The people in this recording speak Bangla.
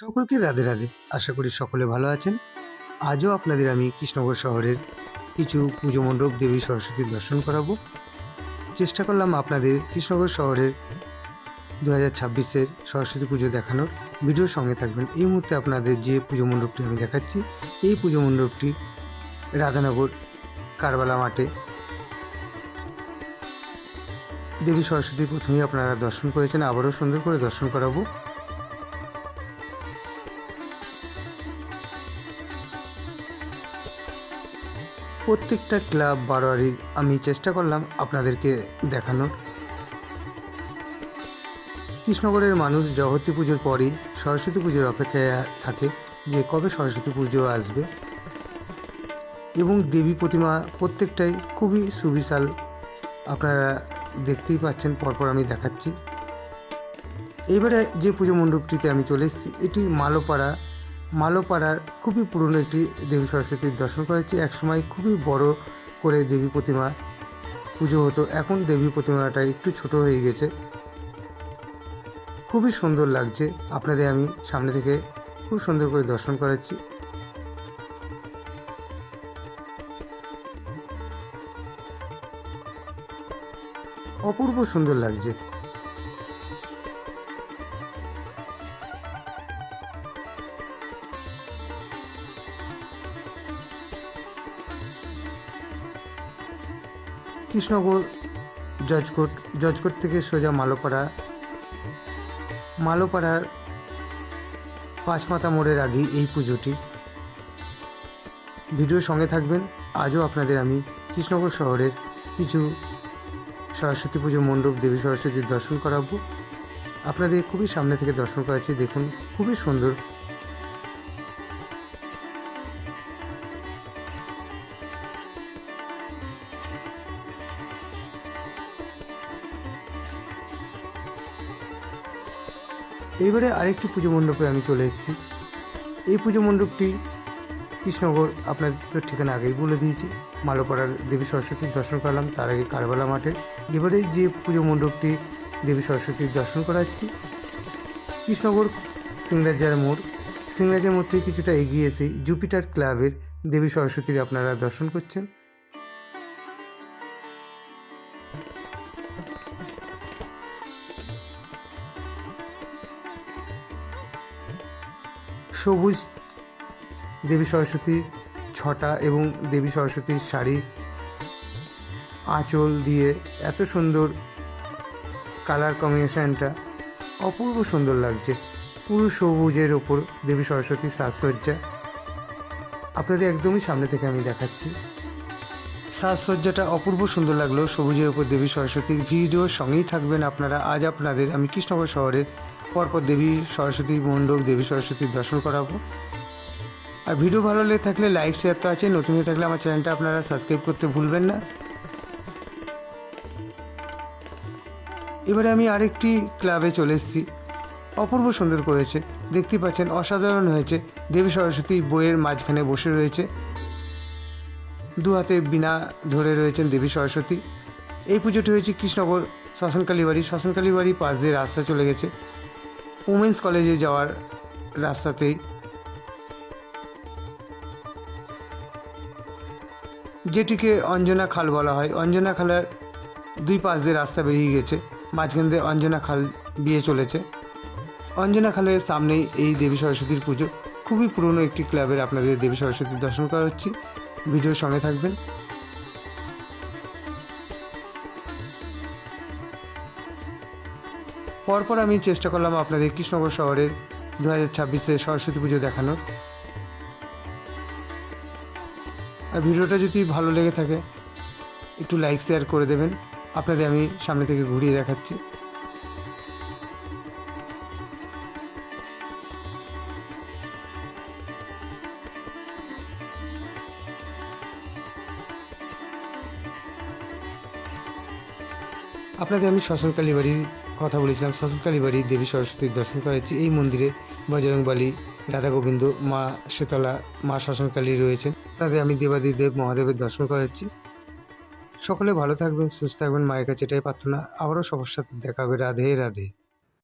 সকলকে রাধে রাধে। আশা করি সকলে ভালো আছেন। আজও আপনাদের আমি কৃষ্ণনগর শহরের কিছু পুজো মণ্ডপ দেবী সরস্বতীর দর্শন করাবো। চেষ্টা করলাম আপনাদের কৃষ্ণনগর শহরের দু হাজার ছাব্বিশের সরস্বতী পুজো দেখানোর। ভিডিওর সঙ্গে থাকবেন। এই মুহূর্তে আপনাদের যে পুজো মণ্ডপটি আমি দেখাচ্ছি, এই পুজো মণ্ডপটি রাধানগর কারবালা মাঠে দেবী সরস্বতী প্রথমেই আপনারা দর্শন করেছেন। আবারও সুন্দর করে দর্শন করাবো। প্রত্যেকটা ক্লাব বারোয়ারির আমি চেষ্টা করলাম আপনাদেরকে দেখানোর। কৃষ্ণনগরের মানুষ জগতী পুজোর পরেই সরস্বতী পুজোর অপেক্ষায় থাকে যে কবে সরস্বতী পুজো আসবে। এবং দেবী প্রতিমা প্রত্যেকটাই খুবই সুবিশাল। আপনারা দেখতেই পাচ্ছেন, পরপর আমি দেখাচ্ছি। এবারে যে পুজো মণ্ডপটিতে আমি চলে এসেছি, এটি মালোপাড়া মালোপাড়ার খুবই পুরনো একটি দেবী সরস্বতীর দর্শন করেছি। একসময় খুবই বড় করে দেবী প্রতিমা পুজো হতো। এখন দেবী প্রতিমাটা একটু ছোট হয়ে গেছে। খুবই সুন্দর লাগছে। আপনাদের আমি সামনে থেকে খুব সুন্দর করে দর্শন করাচ্ছি। অপূর্ব সুন্দর লাগছে। কৃষ্ণগড়, জজকোট জজকোট থেকে সোজা মালোপাড়া। মালোপাড়ার পাঁচমাথা মোড়ের আগে এই পুজোটি। ভিডিওর সঙ্গে থাকবেন। আজও আপনাদের আমি কৃষ্ণনগর শহরের কিছু সরস্বতী পুজো মণ্ডপ, দেবী সরস্বতীর দর্শন করাবো। আপনাদের খুবই সামনে থেকে দর্শন করাচ্ছি। দেখুন, খুবই সুন্দর এইবারে আরেকটি পুজো মণ্ডপে আমি চলে এসেছি। এই পুজো মণ্ডপটি কৃষ্ণনগর আপনাদের তো ঠিকানা আগেই বলে দিয়েছি। মালোপাড়ার দেবী সরস্বতীর দর্শন করলাম, তার আগে কারবালা মাঠে। এবারে যে পুজো মণ্ডপটি দেবী সরস্বতীর দর্শন করাচ্ছি, কৃষ্ণনগর সিংরাজার মোড়। সিংরাজার মোড় থেকে কিছুটা এগিয়ে এসে জুপিটার ক্লাবের দেবী সরস্বতীর আপনারা দর্শন করছেন। সবুজ দেবী সরস্বতীর ছটা এবং দেবী সরস্বতীর শাড়ি আঁচল দিয়ে এত সুন্দর কালার কম্বিনেশানটা অপূর্ব সুন্দর লাগছে। পুরো সবুজের ওপর দেবী সরস্বতীর সাজসজ্জা। আপনাদের একদমই সামনে থেকে আমি দেখাচ্ছি। সাজসজ্জাটা অপূর্ব সুন্দর লাগল। সবুজের ওপর দেবী সরস্বতীর ভিডিওর সঙ্গেই থাকবেন আপনারা। আজ আপনাদের আমি কৃষ্ণনগর শহরের পরপর দেবী সরস্বতী মণ্ডপ, দেবী সরস্বতীর দর্শন করাবো। আর ভিডিও ভালো লেগে থাকলে লাইক শেয়ার তো আছে নতুন হয়ে থাকলে আমার চ্যানেলটা আপনারা সাবস্ক্রাইব করতে ভুলবেন না। এবারে আমি আরেকটি ক্লাবে চলে এসেছি। অপূর্ব সুন্দর করেছে। দেখতে পাচ্ছেন, অসাধারণ হয়েছে। দেবী সরস্বতী বইয়ের মাঝখানে বসে রয়েছে। দু হাতে বিনা ধরে রয়েছেন দেবী সরস্বতী। এই পুজোটি হয়েছে কৃষ্ণনগর শ্মশানকালী বাড়ি শ্মশানকালী বাড়ি পাশ দিয়ে রাস্তা চলে গেছে। উমেন্স কলেজে যাওয়ার রাস্তাতেই। যেটিকে অঞ্জনা খাল বলা হয়। অঞ্জনা খালের দুই পাশ দিয়ে রাস্তা বেরিয়ে গেছে। মাঝখান দিয়ে অঞ্জনা খাল বিয়ে চলেছে। অঞ্জনা খালের সামনেই এই দেবী সরস্বতীর পুজো। খুবই পুরনো একটি ক্লাবের আপনাদের দেবী সরস্বতীর দর্শন করা হচ্ছে ভিডিওর সঙ্গে থাকবেন। পরপর আমি চেষ্টা করলাম আপনাদের কৃষ্ণনগর শহরের দু হাজার ছাব্বিশে সরস্বতী পুজো দেখানোর। আর ভিডিওটা যদি ভালো লেগে থাকে, একটু লাইক শেয়ার করে দেবেন। আপনাদের আমি সামনে থেকে ঘুরিয়ে দেখাচ্ছি। আপনাদের আমি শ্মশানকালী বাড়ির কথা বলেছিলাম। শ্মশানকালী বাড়ি দেবী সরস্বতীর দর্শন করাচ্ছি। এই মন্দিরে বজরংবলী রাধা গোবিন্দ মা শীতলা, মা শ্মশানকালী রয়েছেন। তাদের আমি দেবাদিদেব মহাদেবের দর্শন করাচ্ছি। সকলে ভালো থাকবেন, সুস্থ থাকবেন। মায়ের কাছে এটাই প্রার্থনা। আবারও সবার সাথে দেখা হবে। রাধে রাধে।